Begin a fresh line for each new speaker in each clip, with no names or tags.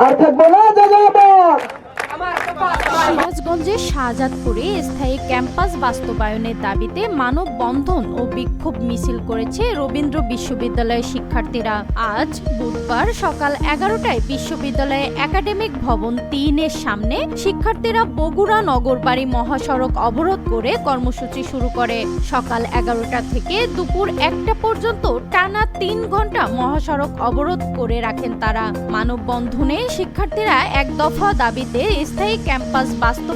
আর
সিরাজগঞ্জের শাহজাদপুরে স্থায়ী ক্যাম্পাস বাস্তবায়নের দাবিতে মানববন্ধন ও বিক্ষোভ মিছিল করেছে রবীন্দ্র বিশ্ববিদ্যালয়ের শিক্ষার্থীরা। আজ বুধবার সকাল এগারোটায় বিশ্ববিদ্যালয়ে একাডেমিক ভবন তিনের সামনে শিক্ষার্থীরা বগুড়া নগরবাড়ি মহাসড়ক অবরোধ করে কর্মসূচি শুরু করে। সকাল এগারোটা থেকে দুপুর একটা পর্যন্ত টানা তিন ঘণ্টা মহাসড়ক অবরোধ করে রাখেন তারা। মানববন্ধনে শিক্ষার্থীরা এক দফা দাবিতে স্থায়ী ক্যাম্পাস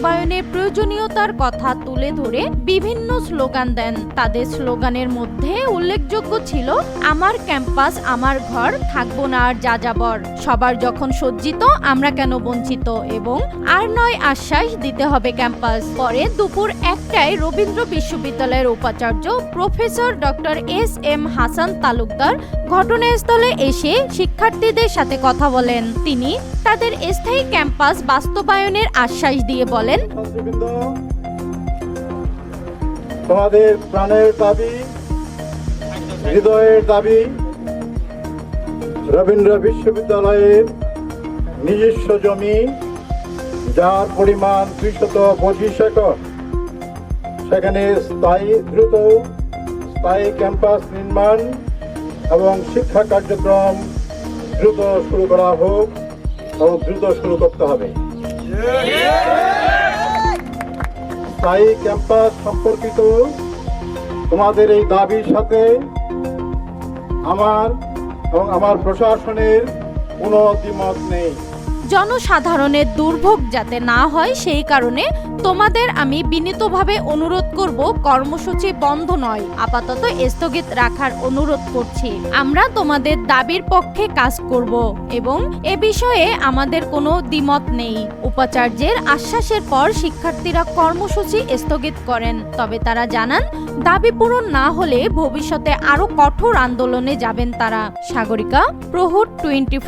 বাস্তবায়নের প্রয়োজনীয়তার কথা তুলে ধরে বিভিন্ন স্লোগান দেন। তাদের স্লোগানের মধ্যে উল্লেখযোগ্য ছিল, আমার ক্যাম্পাস, আমার ঘর, থাকব না আর যাযাবর। সবার যখন সজ্জিত, আমরা কেন বঞ্চিত? এবং, আর নয় আশ্বাস দিতে হবে ক্যাম্পাস। পরে দুপুর একটায় রবীন্দ্র বিশ্ববিদ্যালয়ের উপাচার্য professor doctor S M Hasan Talukdar ঘটনাস্থলে এসে শিক্ষার্থীদের সাথে কথা বলেন। তিনি তাদের স্থায়ী ক্যাম্পাস বাস্তবায়নের আশ্বাস দিয়ে বলেন
ছাত্রবৃন্দ তোমাদের প্রাণের দাবি হৃদয়ের দাবি রবীন্দ্র বিশ্ববিদ্যালয়ের নিজস্ব জমি যার পরিমাণ দুইশত পঁচিশ একর। সেখানে স্থায়ী দ্রুত স্থায়ী ক্যাম্পাস নির্মাণ এবং শিক্ষা কার্যক্রম দ্রুত শুরু করা হোক এবং দ্রুত শুরু করতে হবে। স্থায়ী ক্যাম্পাস সম্পর্কিত। তোমাদের এই দাবির সাথে আমার এবং আমার প্রশাসনের কোনো অতিমত নেই।
জনসাধারণের দুর্ভোগ যাতে না হয়, সেই কারণে তোমাদের আমি বিনীতভাবে অনুরোধ করব, কর্মসূচি বন্ধ নয়, আপাতত স্থগিত রাখার অনুরোধ করছি। আমরা তোমাদের দাবির পক্ষে কাজ করব এবং এ বিষয়ে আমাদের কোনো দ্বিমত নেই। উপাচার্যের আশ্বাসের পর শিক্ষার্থীরা কর্মসূচি স্থগিত করেন, তবে তারা জানান, দাবি পূরণ না হলে ভবিষ্যতে আরও কঠোর আন্দোলনে যাবেন তারা। সাগরিকা প্রহুট টোয়েন্টি